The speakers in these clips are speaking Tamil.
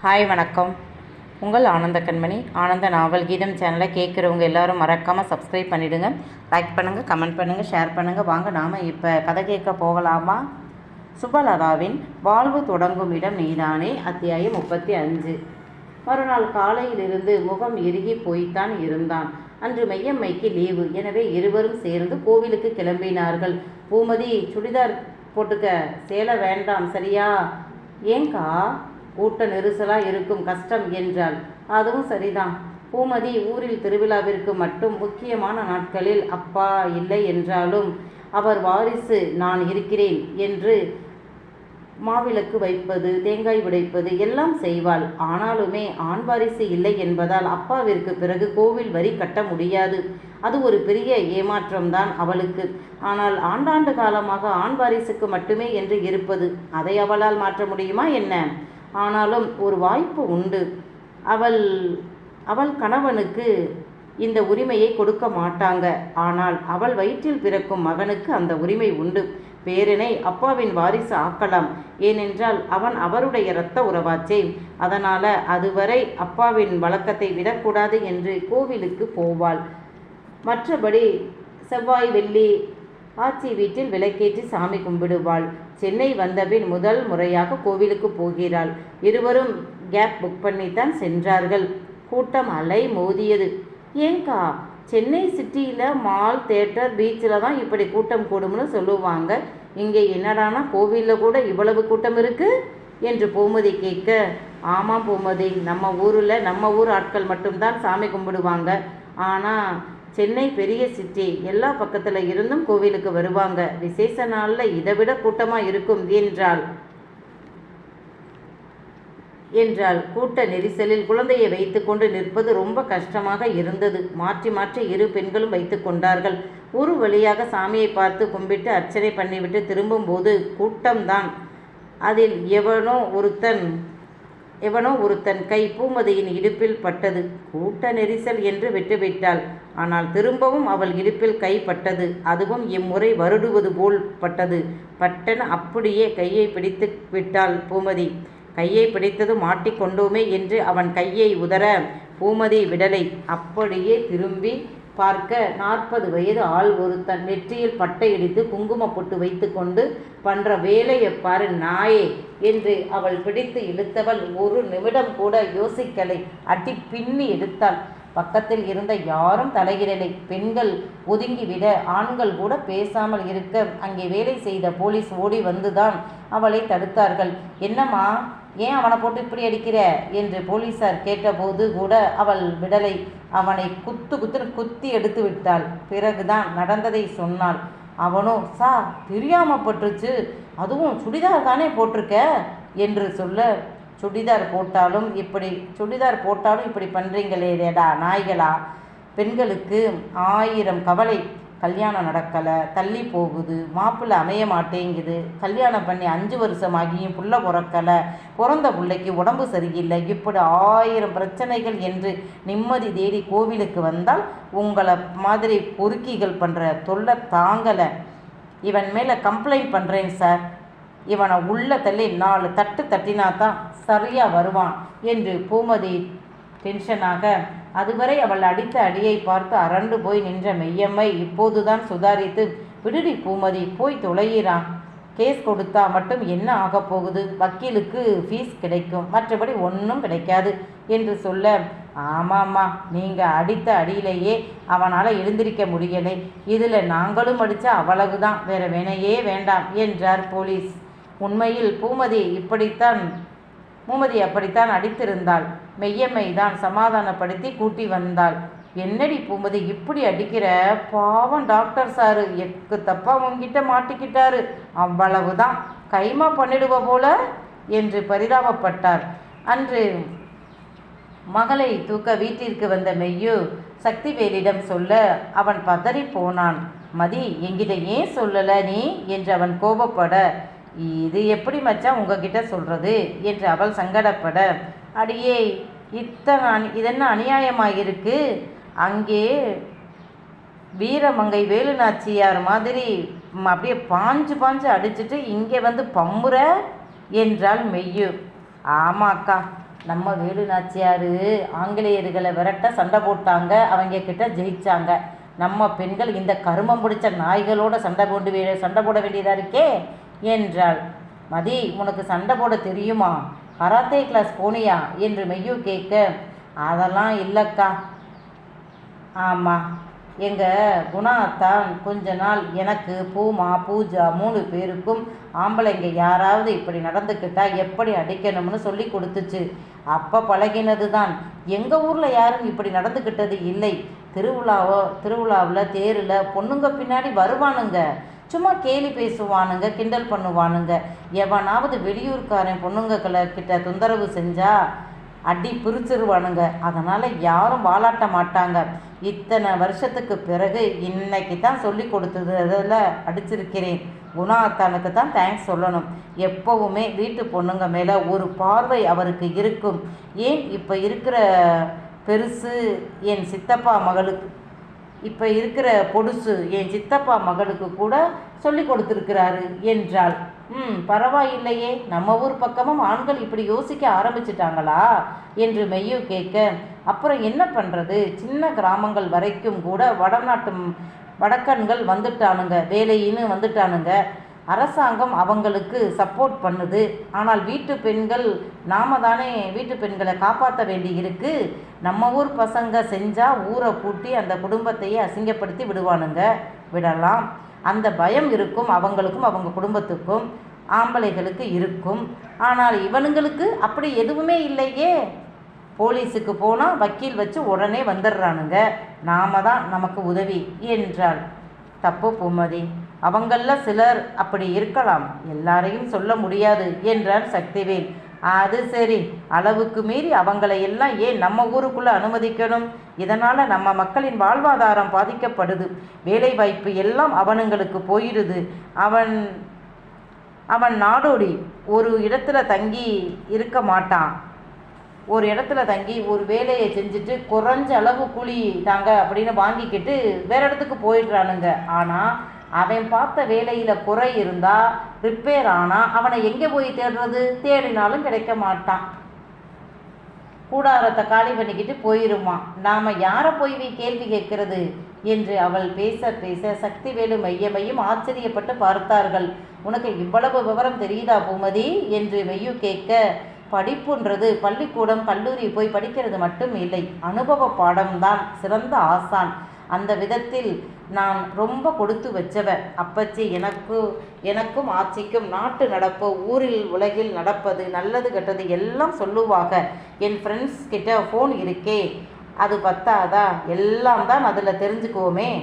ஹாய் வணக்கம். உங்கள் ஆனந்த கண்மணி. ஆனந்த நாவல் கீதம் சேனலை கேட்குறவங்க எல்லாரும் மறக்காமல் சப்ஸ்கிரைப் பண்ணிவிடுங்க லைக் பண்ணுங்கள் கமெண்ட் பண்ணுங்கள் ஷேர் பண்ணுங்கள் வாங்க நாம் இப்போ கதை கேட்க போகலாமா? சுபலதாவின் வாழ்வு தொடங்கும் இடம் நீதானே அத்தியாயம் முப்பத்தி அஞ்சு. மறுநாள் காலையிலிருந்து முகம் இறுகி போய்த்தான் இருந்தான். அன்று மையம்மைக்கு லீவு எனவே இருவரும் சேர்ந்து கோவிலுக்கு கிளம்பினார்கள். பூமதி சுடிதார் போட்டுக்க சேலை வேண்டாம் சரியா? ஏங்கா கூட்ட நெரிசலாக இருக்கும் கஷ்டம் என்றாள். அதுவும் சரிதான். பூமதி ஊரில் திருவிழாவிற்கு மட்டும் முக்கியமான நாட்களில் அப்பா இல்லை என்றாலும் அவர் வாரிசு நான் இருக்கிறேன் என்று மாவிளக்கு வைப்பது தேங்காய் உடைப்பது எல்லாம் செய்வாள். ஆனாலுமே ஆண் வாரிசு இல்லை என்பதால் அப்பாவிற்கு பிறகு கோவில் வரி கட்ட முடியாது. அது ஒரு பெரிய ஏமாற்றம்தான் அவளுக்கு. ஆனால் ஆண்டாண்டு காலமாக ஆண் வாரிசுக்கு மட்டுமே என்று இருப்பது அதை அவளால் மாற்ற முடியுமா என்ன? ஆனாலும் ஒரு வாய்ப்பு உண்டு. அவள் அவள் கணவனுக்கு இந்த உரிமையை கொடுக்க மாட்டாங்க. ஆனால் அவள் வயிற்றில் பிறக்கும் மகனுக்கு அந்த உரிமை உண்டு. பேரனை அப்பாவின் வாரிசு ஆக்கலாம். ஏனென்றால் அவன் அவருடைய இரத்த உறவாச்சே. அதனால் அதுவரை அப்பாவின் வழக்கத்தை விடக்கூடாது என்று கோவிலுக்கு போவாள். மற்றபடி செவ்வாய் வெள்ளி ஆச்சி வீட்டில் விளக்கேற்றி சாமி கும்பிடுவாள். சென்னை வந்தபின் முதல் முறையாக கோவிலுக்கு போகிறாள். இருவரும் கேப் புக் பண்ணித்தான் சென்றார்கள். கூட்டம் அலை மோதியது. ஏங்கா சென்னை சிட்டியில் மால் தேட்டர் பீச்சில் தான் இப்படி கூட்டம் கூடும்னு சொல்லுவாங்க. இங்கே என்னடானா கோவிலில் கூட இவ்வளவு கூட்டம் இருக்குது என்று பூமதி கேட்க ஆமாம் பூமதி நம்ம ஊரில் நம்ம ஊர் ஆட்கள் மட்டும்தான் சாமி கும்பிடுவாங்க. ஆனால் சென்னை பெரிய சிட்டி. எல்லா பக்கத்தில் இருந்தும் கோவிலுக்கு வருவாங்க. விசேஷ நாளில் இதை விட கூட்டமாக இருக்கும் என்றாள். என்றால் கூட்ட நெரிசலில் குழந்தையை வைத்துக்கொண்டு நிற்பது ரொம்ப கஷ்டமாக இருந்தது. மாற்றி மாற்றி இரு பெண்களும் வைத்து கொண்டார்கள். ஒரு வழியாக சாமியை பார்த்து கும்பிட்டு அர்ச்சனை பண்ணிவிட்டு திரும்பும்போது கூட்டம்தான். அதில் எவனோ ஒருத்தன் எவனோ ஒருத்தன் கை பூமதியின் இடுப்பில் பட்டது. கூட்ட நெரிசல் என்று விட்டுவிட்டாள். ஆனால் திரும்பவும் அவள் இடுப்பில் கை பட்டது. அதுவும் இம்முறை வருடுவது போல் பட்டது. பட்டன் அப்படியே கையை பிடித்து விட்டாள் பூமதி. கையை பிடித்தது மாட்டிக்கொண்டோமே என்று அவன் கையை உதற பூமதி விடலை. அப்படியே திரும்பி பார்க்க நாற்பது வயது ஆள் ஒருத்தன் நெற்றியில் பட்டை இடித்து குங்கும பொட்டு வைத்துக்கொண்டு பண்ற வேலையை பாரு நாயே என்று அவள் பிடித்து இழுத்தவள் ஒரு நிமிடம் கூட யோசிக்கலை. அட்டி பின்னி எடுத்தாள். பக்கத்தில் இருந்த யாரும் தலையிடலை. பெண்கள் ஒதுங்கிவிட ஆண்கள் கூட பேசாமல் இருக்க அங்கே வேலை செய்த போலீஸ் ஓடி வந்துதான் அவளை தடுத்தார்கள். என்னம்மா? ஏன் அவனை போட்டு இப்படி அடிக்கிற? என்று போலீசார் கேட்டபோது கூட அவள் விடலை. அவனை குத்து குத்துன்னு குத்தி எடுத்து விட்டாள். பிறகுதான் நடந்ததை சொன்னாள். அவனோ சா தெரியாம பட்டுருச்சு. அதுவும் சுடிதார் தானே போட்டிருக்க? என்று சொல்ல சுடிதார் போட்டாலும் இப்படி சுடிதார் போட்டாலும் இப்படி பண்ணுறீங்களேடா நாய்களா? பெண்களுக்கு ஆயிரம் கவலை. கல்யாணம் நடக்கலை தள்ளி போகுது மாப்பிள்ளை அமைய மாட்டேங்குது கல்யாணம் பண்ணி அஞ்சு வருஷம் ஆகியும் புள்ள பிறக்கலை பிறந்த பிள்ளைக்கு உடம்பு சரியில்லை இப்படி ஆயிரம் பிரச்சனைகள் என்று நிம்மதி தேடி கோவிலுக்கு வந்தால் உங்களை மாதிரி பொறுக்கிகள் பண்ணுற தொல்லை தாங்கலை. இவன் மேலே கம்ப்ளைண்ட் பண்ணுறேன் சார் இவனை உள்ள தள்ளி நாலு தட்டு தட்டினா தான் சரியாக வருவான் என்று பூமதி டென்ஷனாக அதுவரை அவள் அடித்த அடியை பார்த்து அரண்டு போய் நின்ற மெய்யம்மை இப்போதுதான் சுதாரித்து விடுடி பூமதி போய் தொலைகிறான் கேஸ் கொடுத்தா மட்டும் என்ன ஆகப் போகுது? வக்கீலுக்கு ஃபீஸ் கிடைக்கும். மற்றபடி ஒன்றும் கிடைக்காது என்று சொல்ல ஆமாம்மா நீங்கள் அடித்த அடியிலேயே அவனால் எழுந்திருக்க முடியலை. இதில் நாங்களும் அடித்தா அவ்வளவுதான். வேற வேணையே வேண்டாம் என்றார் போலீஸ். உண்மையில் பூமதி இப்படித்தான் பூமதி அப்படித்தான் அடித்திருந்தாள். மெய்யம்மை தான் சமாதானப்படுத்தி கூட்டி வந்தாள். என்னடி பூமதி இப்படி அடிக்கிற? பாவம் டாக்டர் சாரு எக்கு தப்பா உங்ககிட்ட மாட்டிக்கிட்டாரு. அவ்வளவுதான். கைமா பண்ணிடுவ போல? என்று பரிதாபப்பட்டார். அன்று மகளை தூக்க வீட்டிற்கு வந்த மெய்யு சக்திவேலிடம் சொல்ல அவன் பதறி போனான். மதி எங்கிட்ட ஏன் சொல்லல நீ? என்று அவன் கோபப்பட இது எப்படி மச்சான் உங்ககிட்ட சொல்றது? என்று அவள் சங்கடப்பட அடியே இத்தனை அநி- இதென்ன இருக்குது அங்கே வீரமங்கை வேலுநாச்சியார் மாதிரி அப்படியே பாஞ்சு பாஞ்சு அடிச்சுட்டு இங்கே வந்து பம்புற என்றால் மெய்யு. ஆமாக்கா நம்ம வேலு நாச்சியார் ஆங்கிலேயர்களை விரட்ட சண்டை போட்டாங்க அவங்க கிட்ட ஜெயிச்சாங்க. நம்ம பெண்கள் இந்த கருமம் பிடிச்ச நாய்களோட சண்டை போட்டு வே- சண்டை போட வேண்டியதாக இருக்கே? என்றாள். மதி உனக்கு சண்டை போட தெரியுமா? கராத்தே கிளாஸ் போனியா? என்று மெய்யு கேட்க அதெல்லாம் இல்லைக்கா. ஆமாம் எங்கள் குணா தான் கொஞ்ச நாள் எனக்கு பூமா பூஜா மூணு பேருக்கும் ஆம்பளைங்க யாராவது இப்படி நடந்துக்கிட்டால் எப்படி அடிக்கணும்னு சொல்லி கொடுத்துச்சு. அப்போ பழகினது தான் எங்கள் ஊரில் யாரும் இப்படி நடந்துக்கிட்டது இல்லை. திருவிழாவோ திருவிழாவில் தேரில் பொண்ணுங்க பின்னாடி வருவானுங்க. சும்மா கேலி பேசுவானுங்க கிண்டல் பண்ணுவானுங்க. எவனாவது வெளியூர்காரன் பொண்ணுங்களை கிட்ட தொந்தரவு செஞ்சா அடி பிரிச்சிருவானுங்க. அதனால் யாரும் வாலாட்ட மாட்டாங்க. இத்தனை வருஷத்துக்கு பிறகு இன்னைக்கு தான் சொல்லி கொடுத்ததில் அடிச்சிருக்கிறேன். குணாத்தானுக்கு தான் தேங்க்ஸ் சொல்லணும். எப்போவுமே வீட்டு பொண்ணுங்க மேலே ஒரு பார்வை அவருக்கு இருக்கும். ஏன் இப்போ இருக்கிற பெருசு என் சித்தப்பா மகளுக்கு இப்போ இருக்கிற பொடுசு என் சித்தப்பா மகளுக்கு கூட சொல்லி கொடுத்துருக்கிறாரு என்றாள். ம் பரவாயில்லையே. நம்ம ஊர் பக்கமும் ஆண்கள் இப்படி யோசிக்க ஆரம்பிச்சிட்டாங்களா? என்று மெய்யு கேட்க அப்புறம் என்ன பண்ணுறது சின்ன கிராமங்கள் வரைக்கும் கூட வடநாட்டு ம்- வடக்கன்கள் வந்துட்டானுங்க. வேலையின்னு வந்துட்டானுங்க. அரசாங்கம் அவங்களுக்கு சப்போர்ட் பண்ணுது. ஆனால் வீட்டு பெண்கள் நாம தானே வீட்டு பெண்களை காப்பாற்ற வேண்டி இருக்கு. நம்ம ஊர் பசங்க செஞ்சால் ஊரை பூட்டி அந்த குடும்பத்தையே அசிங்கப்படுத்தி விடுவானுங்க. விடலாம். அந்த பயம் இருக்கும். அவங்களுக்கும் அவங்க குடும்பத்துக்கும் ஆம்பளைகளுக்கு இருக்கும். ஆனால் இவனுங்களுக்கு அப்படி எதுவுமே இல்லையே. போலீஸுக்கு போனால் வக்கீல் வச்சு உடனே வந்துடுறானுங்க. நாம தான் நமக்கு உதவி என்றாள். தப்பு பூமதி. அவங்கள சிலர் அப்படி இருக்கலாம். எல்லாரையும் சொல்ல முடியாது என்றான் சக்திவேல். அது சரி. அளவுக்கு மீறி அவங்களை எல்லாம் ஏன் நம்ம ஊருக்குள்ளே அனுமதிக்கணும்? இதனால் நம்ம மக்களின் வாழ்வாதாரம் பாதிக்கப்படுது. வேலை வாய்ப்பு எல்லாம் அவனுங்களுக்கு போயிடுது. அவன் அவன் நாடோடி ஒரு இடத்துல தங்கி இருக்க மாட்டான். ஒரு இடத்துல தங்கி ஒரு வேலையை செஞ்சுட்டு குறைஞ்ச அளவு கூலி தாங்க அப்படின்னு வாங்கிக்கிட்டு வேற இடத்துக்கு போயிடுறானுங்க. ஆனால் அவன் பார்த்த வேலையில் குறை இருந்தால் ரிப்பேர் ஆனால் அவனை எங்கே போய் தேடுறது? தேடினாலும் கிடைக்க மாட்டான். கூடாரத்தை காலி பண்ணிக்கிட்டு போயிருமா நாம யாரை போய் கேள்வி கேட்கிறது? என்று அவள் பேச பேச சக்திவேலு மையமையும் ஆச்சரியப்பட்டு பார்த்தார்கள். உனக்கு இவ்வளவு விவரம் தெரியுதா பூமதி? என்று மெய்யு கேட்க படிப்புன்றது பள்ளிக்கூடம் கல்லூரி போய் படிக்கிறது மட்டும் இல்லை. அனுபவ பாடம்தான். சிறந்த ஆசான். அந்த விதத்தில் நான் ரொம்ப கொடுத்து வச்சவ. அப்பச்சி எனக்கு எனக்கும் ஆட்சிக்கும் நாட்டு நடப்பு ஊரில் உலகில் நடப்பது நல்லது கெட்டது எல்லாம் சொல்லுவாங்க என் ஃப்ரெண்ட்ஸ் கிட்ட ஃபோன் இருக்கே. அது பத்தாதா? எல்லாம் தான் அதில் தெரிஞ்சுக்குவோமே.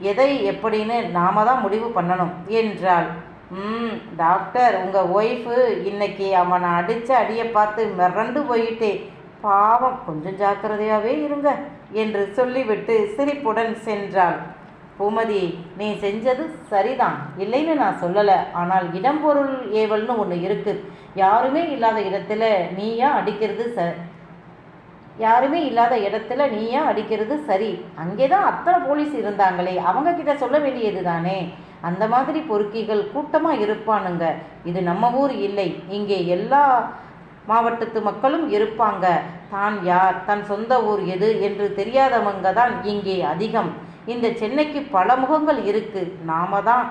எதை எப்படின்னு நாம தான் முடிவு பண்ணணும். என்றாள். ம் டாக்டர் உங்கள் ஒய்ஃபு இன்னைக்கு அவனை அடித்த அடியை பார்த்து மிரண்டு போயிட்டே. பாவம் கொஞ்சம் ஜாக்கிரதையாகவே இருங்க என்று சொல்லிவிட்டு சிரிப்புடன் சென்றாள். பூமதி நீ செஞ்சது சரிதான். இல்லைன்னு நான் சொல்லலை. ஆனால் இடம்பொருள் ஏவல்னு ஒன்று இருக்குது யாருமே இல்லாத இடத்துல நீயா அடிக்கிறது ச யாருமே இல்லாத இடத்துல நீயா அடிக்கிறது சரி. அங்கே தான் அத்தனை போலீஸ் இருந்தாங்களே. அவங்க கிட்ட சொல்ல வேண்டியது தானே அந்த மாதிரி பொறுக்கிகள் கூட்டமாக இருப்பானுங்க. இது நம்ம ஊர் இல்லை. இங்கே எல்லா மாவட்டத்து மக்களும் இருப்பாங்க. தான் யார்? தன் சொந்த ஊர் எது? என்று தெரியாதவங்க தான் இங்கே அதிகம். இந்த சென்னைக்கு பல முகங்கள் இருக்கு. நாம தான்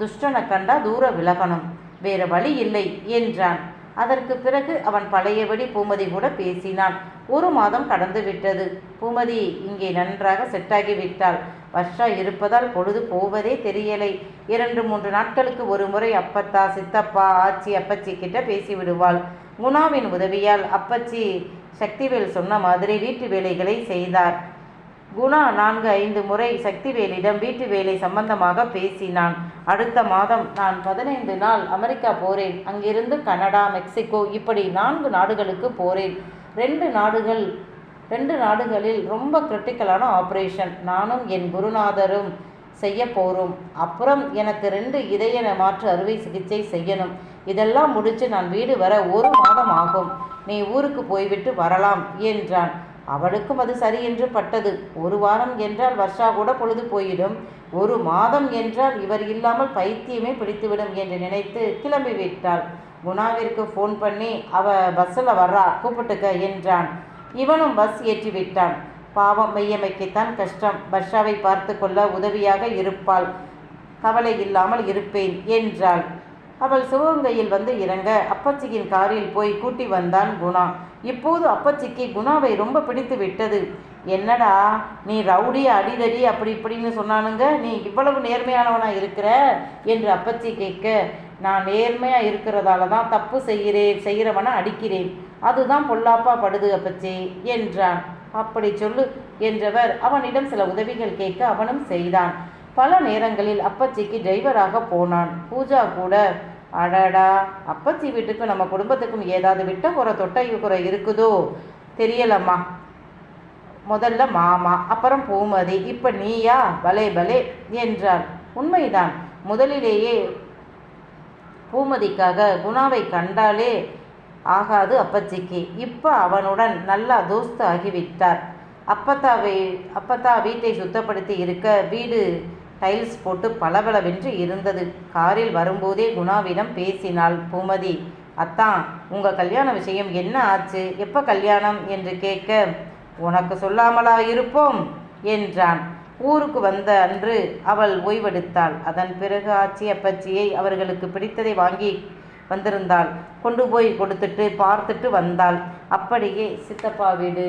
துஷ்டனை கண்டா தூர விலகணும். வேற வழி இல்லை என்றான். அதற்கு பிறகு அவன் பழையபடி பூமதி கூட பேசினான். ஒரு மாதம் கடந்து விட்டது. பூமதி இங்கே நன்றாக செட்டாகி விட்டாள். வர்ஷா இருப்பதால் பொழுது போவதே தெரியலை. இரண்டு மூன்று நாட்களுக்கு ஒரு முறை அப்பத்தா சித்தப்பா ஆச்சி அப்பச்சி கிட்ட பேசி விடுவாள் குணாவின் உதவியால் அப்பச்சி சக்திவேல் சொன்ன மாதிரி வீட்டு வேலைகளை செய்தார். குணா நான்கு ஐந்து முறை சக்திவேலிடம் வீட்டு வேலை சம்பந்தமாக பேசினான். அடுத்த மாதம் நான் பதினைந்து நாள் அமெரிக்கா போறேன். அங்கிருந்து கனடா மெக்சிகோ இப்படி நான்கு நாடுகளுக்கு போறேன். ரெண்டு நாடுகள் ரெண்டு நாடுகளில் ரொம்ப கிரிட்டிக்கலான ஆப்ரேஷன் நானும் என் குருநாதரும் செய்ய போகிறோம் அப்புறம் எனக்கு ரெண்டு இதய மாற்று அறுவை சிகிச்சை செய்யணும். இதெல்லாம் முடிச்சு நான் வீடு வர ஒரு மாதம் ஆகும். நீ ஊருக்கு போய்விட்டு வரலாம் என்றான். அவளுக்கும் அது சரி என்று பட்டது. ஒரு வாரம் என்றால் வர்ஷா கூட பொழுது போயிடும். ஒரு மாதம் என்றால் இவர் இல்லாமல் பைத்தியமே பிடித்துவிடும் என்று நினைத்து கிளம்பி விட்டாள் குணாவிற்கு ஃபோன் பண்ணி அவ பஸ்ஸில் வர்றா? கூப்பிட்டுக்க என்றான். இவனும் பஸ் ஏற்றி விட்டான் பாவம் மெய்யமைக்குத்தான் கஷ்டம். பர்ஷாவை பார்த்து கொள்ள உதவியாக இருப்பாள். கவலை இல்லாமல் இருப்பேன் என்றாள். அவள் சிவகங்கையில் வந்து இறங்க அப்பச்சியின் காரில் போய் கூட்டி வந்தான் குணா. இப்போது அப்பச்சிக்கு குணாவை ரொம்ப பிடித்து விட்டது. என்னடா நீ ரவுடி அடிதடி அப்படி இப்படின்னு சொன்னானுங்க. நீ இவ்வளவு நேர்மையானவனா இருக்கிற? என்று அப்பச்சி கேட்க நான் நேர்மையாக இருக்கிறதால தான் தப்பு செய்கிறேன் செய்கிறவனை அடிக்கிறேன். அதுதான் பொல்லாப்பா படுது அப்பச்சி என்றான். அப்படி சொல்லு என்றவர் அவனிடம் சில உதவிகள் கேட்க அவனும் செய்தான். பல நேரங்களில் அப்பச்சிக்கு டிரைவராக போனான். பூஜா கூட அடடா அப்பச்சி வீட்டுக்கும் நம்ம குடும்பத்துக்கும் ஏதாவது விட்ட குறை தொட்டை குறை இருக்குதோ? தெரியலம்மா. முதல்ல மாமா அப்புறம் பூமதி. இப்போ நீயா? பலே பலே என்றாள். உண்மைதான். முதலிலேயே பூமதிக்காக குணாவை கண்டாலே ஆகாது அப்பச்சிக்கு. இப்போ அவனுடன் நல்லா தோஸ்து ஆகிவிட்டார். அப்பத்தாவை அப்பத்தா வீட்டை சுத்தப்படுத்தி இருக்க வீடு டைல்ஸ் போட்டு பளபளவென்று இருந்தது. காரில் வரும்போதே குணாவிடம் பேசினாள் பூமதி அத்தான் உங்கள் கல்யாண விஷயம் என்ன ஆச்சு? எப்போ கல்யாணம்? என்று கேட்க உனக்கு சொல்லாமலா இருப்போம்? என்றான். ஊருக்கு வந்த அன்று அவள் ஓய்வெடுத்தாள். அதன் பிறகு ஆச்சி அப்பச்சியை அவர்களுக்கு பிடித்ததை வாங்கி வந்திருந்தாள். கொண்டு போய் கொடுத்துட்டு பார்த்துட்டு வந்தாள். அப்படியே சித்தப்பா வீடு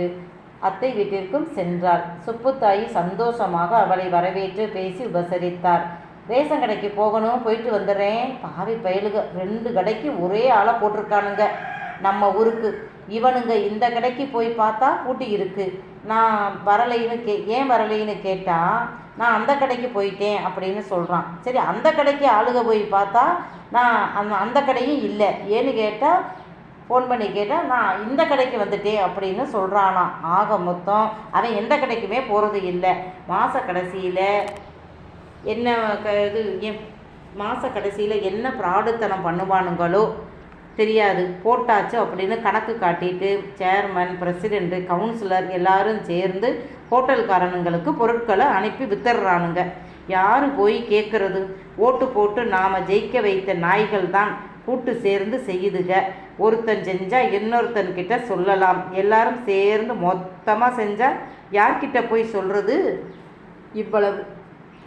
அத்தை வீட்டிற்கும் சென்றாள். சுப்புத்தாயி சந்தோஷமாக அவளை வரவேற்று பேசி உபசரித்தார். ரேஷன் கடைக்கு போகணும் போயிட்டு வந்துடுறேன். பாவி பயலுக ரெண்டு கடைக்கு ஒரே ஆளை போட்டிருக்கானுங்க. நம்ம ஊருக்கு. இவனுங்க இந்த கடைக்கு போய் பார்த்தா பூட்டி இருக்குது நான் வரலைன்னு கே ஏன் வரலைன்னு கேட்டால் நான் அந்த கடைக்கு போயிட்டேன் அப்படின்னு சொல்கிறான் சரி அந்த கடைக்கு ஆளுக போய் பார்த்தா நான் அந்த அந்த கடையும் இல்லை. ஏன்னு கேட்டால் ஃபோன் பண்ணி கேட்டால் நான் இந்த கடைக்கு வந்துட்டேன் அப்படின்னு சொல்கிறானா ஆக மொத்தம் அவன் எந்த கடைக்குமே போகிறது இல்லை. மாத கடைசியில் என்ன க இது என் மாத கடைசியில் என்ன பிராடுத்தனம் பண்ணுவானுங்களோ தெரியாது. போட்டாச்சு அப்படின்னு கணக்கு காட்டிட்டு சேர்மன் பிரசிடெண்ட்டு கவுன்சிலர் எல்லாரும் சேர்ந்து ஹோட்டல்காரனுங்களுக்கு பொருட்களை அனுப்பி வித்துடுறானுங்க. யார் போய் கேட்குறது ஓட்டு போட்டு நாம் ஜெயிக்க வைத்த நாய்கள் தான் கூட்டு சேர்ந்து செய்யுதுக. ஒருத்தன் செஞ்சால் இன்னொருத்தன்கிட்ட சொல்லலாம். எல்லாரும் சேர்ந்து மொத்தமாக செஞ்சால் யார்கிட்ட போய் சொல்கிறது இவ்வளவு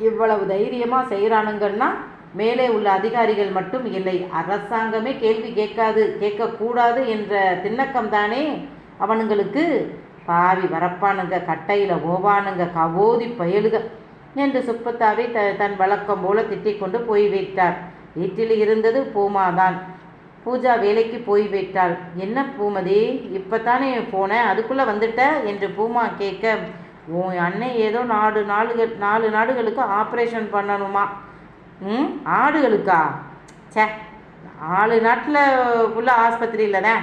இவ்வளவு தைரியமாக செய்கிறானுங்கன்னா மேலே உள்ள அதிகாரிகள் மட்டும் இல்லை அரசாங்கமே கேள்வி கேட்காது கேட்கக்கூடாது என்ற திண்ணக்கம்தானே அவனுங்களுக்கு? பாவி வரப்பானுங்க கட்டையில் ஓவானுங்க கவோதி பயலுக என்று சுப்பத்தாவை த தன் வழக்கம் போல திட்டிக் கொண்டு போய்விட்டார் வீட்டில் இருந்தது பூமாதான். பூஜா வேலைக்கு போய்விட்டாள் என்ன பூமதி இப்போ தானே போனேன் அதுக்குள்ளே வந்துட்ட? என்று பூமா கேட்க உன் அண்ணன் ஏதோ நாடு நாடுகள் நாலு நாடுகளுக்கு ஆப்ரேஷன் பண்ணணுமா? ம்? ஆடுகளுக்கா? ச்சே ஆளு நாட்டில் ஃபுல்லாக ஆஸ்பத்திரியில் தான்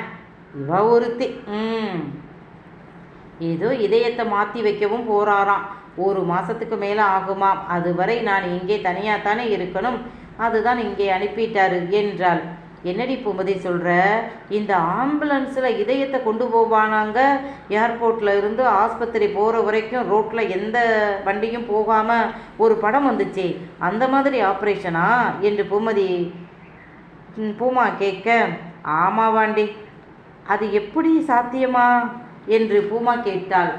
இவ ஒருத்தி. ம். ஏதோ இதயத்தை மாற்றி வைக்கவும் போறாராம். ஒரு மாதத்துக்கு மேலே ஆகுமாம். அதுவரை நான் இங்கே தனியாக தானே இருக்கணும். அதுதான் இங்கே அனுப்பிட்டாரு என்றாள். என்னடி பூமதி சொல்கிற இந்த ஆம்புலன்ஸில் இதயத்தை கொண்டு போவானாங்க. ஏர்போர்ட்டில் இருந்து ஆஸ்பத்திரி போகிற வரைக்கும் ரோட்டில் எந்த வண்டியும் போகாமல் ஒரு படம் வந்துச்சு. அந்த மாதிரி ஆப்ரேஷனா? என்று பூமதி பூமா கேட்க ஆமாவாண்டி. அது எப்படி சாத்தியமா? என்று பூமா கேட்டாள்.